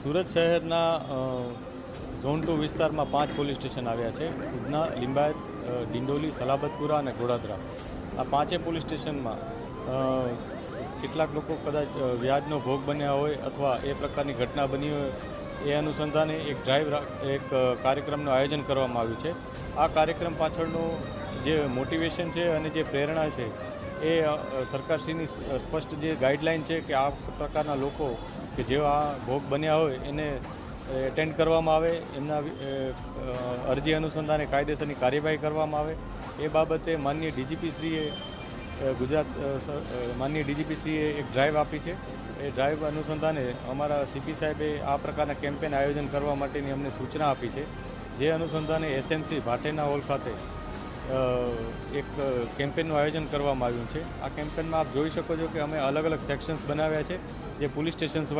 સુરત શહેરના zone two વિસ્તારમાં પાંચ પોલીસ સ્ટેશન આવ્યા છે. ઉધના, લિંબાયત ડિંડોલી, સલાબતપુરા અને ઘોડાદરા. આ પાંચે પોલીસ સ્ટેશનમાં કેટલાક લોકો કદાચ વ્યાજનો ભોગ બન્યા હોય અથવા એ પ્રકારની ઘટના બની હોય, એ અનુસંધાને એક ડ્રાઈવ એક કાર્યક્રમનું આયોજન કરવામાં આવ્યું છે. આ કાર્યક્રમ પાછળનું જે મોટિવેશન છે અને જે પ્રેરણા છે એ સરકારશ્રીની સ્પષ્ટ જે ગાઈડલાઇન છે કે આ પ્રકારના લોકો કે જેવા ભોગ બન્યા હોય એને એટેન્ડ કરવામાં આવે, એમના અરજી અનુસંધાને કાયદેસરની કાર્યવાહી કરવામાં આવે. એ બાબતે માનનીય ડીજીપીશ્રીએ ગુજરાત માનનીય ડીજીપીશ્રીએ એક ડ્રાઈવ આપી છે. એ ડ્રાઈવ અનુસંધાને અમારા સીપી સાહેબે આ પ્રકારના કેમ્પેન આયોજન કરવા માટેની અમને સૂચના આપી છે. જે અનુસંધાને એસએમસી ભાટેના હોલ ખાતે એક કેમ્પેનનું આયોજન કરવામાં આવ્યું છે. આ કેમ્પેનમાં આપ જોઈ શકો છો કે અમે અલગ અલગ સેક્શન્સ બનાવ્યા છે, જે પોલીસ સ્ટેશન્સ